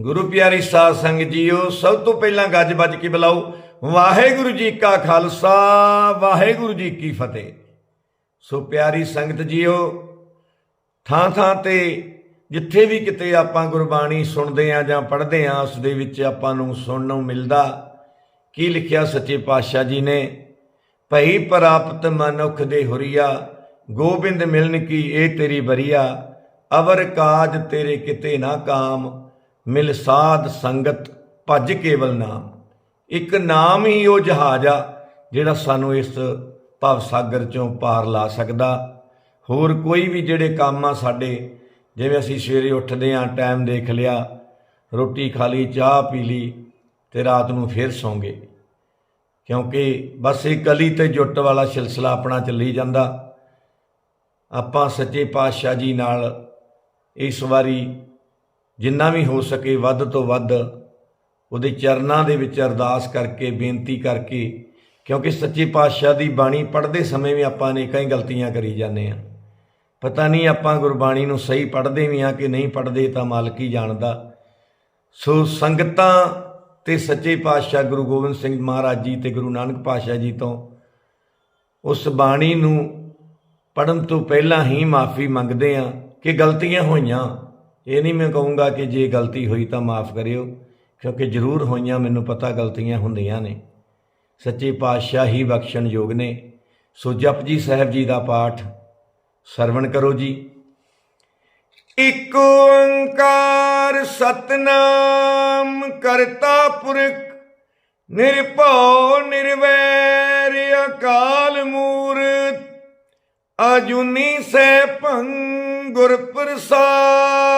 ਗੁਰੂ ਪਿਆਰੀ ਸਾਧ ਸੰਗਤ ਜੀਓ, ਸਭ ਤੋਂ ਪਹਿਲਾਂ ਗੱਜ ਵੱਜ ਕੇ ਬੁਲਾਓ। ਵਾਹਿਗੁਰੂ ਜੀ ਕਾ ਖਾਲਸਾ, ਵਾਹਿਗੁਰੂ ਜੀ ਕੀ ਫਤਿਹ। ਸੋ ਪਿਆਰੀ ਸੰਗਤ ਜੀਓ, ਥਾਂ ਥਾਂ ਤੇ ਜਿੱਥੇ ਵੀ ਕਿਤੇ ਆਪਾਂ ਗੁਰਬਾਣੀ ਸੁਣਦੇ ਆ ਜਾਂ ਪੜ੍ਹਦੇ ਆ ਉਸ ਦੇ ਵਿੱਚ ਆਪਾਂ ਨੂੰ ਸੁਣਨ ਨੂੰ ਮਿਲਦਾ। ਕੀ ਲਿਖਿਆ ਸੱਚੇ ਪਾਤਸ਼ਾਹ ਜੀ ਨੇ? ਭਈ ਪ੍ਰਾਪਤ ਮਨੁੱਖ ਦੇ ਹੁਰੀਆ, ਗੋਬਿੰਦ ਮਿਲਨ ਕੀ ਇਹ ਤੇਰੀ ਬਰੀਆ ਅਵਰ ਕਾਜ ਤੇਰੇ ਕਿਤੇ ਨਾ ਕਾਮ। ਮਿਲ ਸਾਧ ਸੰਗਤ ਭਜ ਕੇਵਲ ਨਾਮ। ਇੱਕ ਨਾਮ ਹੀ ਉਹ ਜਹਾਜ਼ ਆ ਜਿਹੜਾ ਸਾਨੂੰ ਇਸ ਭਵ ਸਾਗਰ ਚੋਂ ਪਾਰ ਲਾ ਸਕਦਾ। ਹੋਰ ਕੋਈ ਵੀ ਜਿਹੜੇ ਕੰਮ ਆ ਸਾਡੇ, ਜਿਵੇਂ ਅਸੀਂ ਸਵੇਰੇ ਉੱਠਦੇ ਆਂ ਟਾਈਮ ਦੇਖ ਲਿਆ, ਰੋਟੀ ਖਾ ਲਈ, ਚਾਹ ਪੀ ਲਈ ਤੇ ਰਾਤ ਨੂੰ ਫੇਰ ਸੌਂਗੇ। ਕਿਉਂਕਿ ਬਸ ਇਹ ਕਲੀ ਤੇ ਜੁੱਟ ਵਾਲਾ ਸਿਲਸਿਲਾ ਆਪਣਾ ਚੱਲੀ ਜਾਂਦਾ। ਆਪਾਂ ਸੱਚੇ ਪਾਤਸ਼ਾਹ ਜੀ ਨਾਲ ਇਸ ਵਾਰੀ ਜਿੰਨਾ ਵੀ ਹੋ ਸਕੇ ਵੱਧ ਤੋਂ ਵੱਧ ਉਹਦੇ ਚਰਨਾਂ ਦੇ ਵਿੱਚ ਅਰਦਾਸ ਕਰਕੇ, ਬੇਨਤੀ ਕਰਕੇ, ਕਿਉਂਕਿ ਸੱਚੇ ਪਾਤਸ਼ਾਹ ਦੀ ਬਾਣੀ ਪੜ੍ਹਦੇ ਸਮੇਂ ਵੀ ਆਪਾਂ ਅਨੇਕਾਂ ਹੀ ਗਲਤੀਆਂ ਕਰੀ ਜਾਂਦੇ ਆ ਪਤਾ ਨਹੀਂ ਆਪਾਂ ਗੁਰਬਾਣੀ ਨੂੰ ਸਹੀ ਪੜ੍ਹਦੇ ਵੀ ਆ ਕਿ ਨਹੀਂ ਪੜ੍ਹਦੇ, ਤਾਂ ਮਾਲਕ ਹੀ ਜਾਣਦਾ। ਸੋ ਸੰਗਤਾਂ ਤੇ ਸੱਚੇ ਪਾਤਸ਼ਾਹ ਗੁਰੂ ਗੋਬਿੰਦ ਸਿੰਘ ਮਹਾਰਾਜ ਜੀ ਤੇ ਗੁਰੂ ਨਾਨਕ ਪਾਤਸ਼ਾਹ ਜੀ ਤੋਂ ਉਸ ਬਾਣੀ ਨੂੰ ਪੜਨ ਤੋਂ ਪਹਿਲਾਂ ਹੀ ਮਾਫੀ ਮੰਗਦੇ ਆ ਕਿ ਗਲਤੀਆਂ ਹੋਈਆਂ। ਇਹ ਨਹੀਂ ਮੈਂ ਕਹੂੰਗਾ ਕਿ ਜੇ ਗਲਤੀ ਹੋਈ ਤਾਂ ਮਾਫ ਕਰਿਓ, ਕਿਉਂਕਿ ਜ਼ਰੂਰ ਹੋਈਆਂ ਮੈਨੂੰ ਪਤਾ ਗਲਤੀਆਂ ਹੁੰਦੀਆਂ ਨੇ। ਸੱਚੇ ਪਾਤਸ਼ਾਹ ਹੀ ਬਖਸ਼ਣ ਯੋਗ ਨੇ। ਸੋ ਜਪਜੀ ਸਾਹਿਬ ਜੀ ਦਾ ਪਾਠ, ਸਰਵਣ ਕਰੋ ਜੀ। ਇਕ ਓੰਕਾਰ ਸਤਨਾਮ ਕਰਤਾ ਪੁਰਖ, ਨਿਰਭਉ ਨਿਰਵੈਰ ਅਕਾਲ ਮੂਰਤ, ਅਜੂਨੀ ਸੈਭੰ ਗੁਰ ਪ੍ਰਸਾਦ।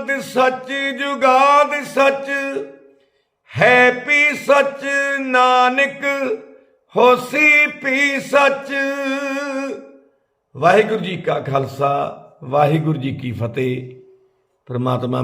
ਸੱਚ ਜੁਗਾਦ ਸੱਚ, ਹੈ ਪੀ ਸੱਚ ਨਾਨਕ, ਹੋਸੀ ਪੀ ਸੱਚ। ਵਾਹਿਗੁਰੂ ਜੀ ਕਾ ਖਾਲਸਾ, ਵਾਹਿਗੁਰੂ ਜੀ ਕੀ ਫਤਿਹ। ਪਰਮਾਤਮਾ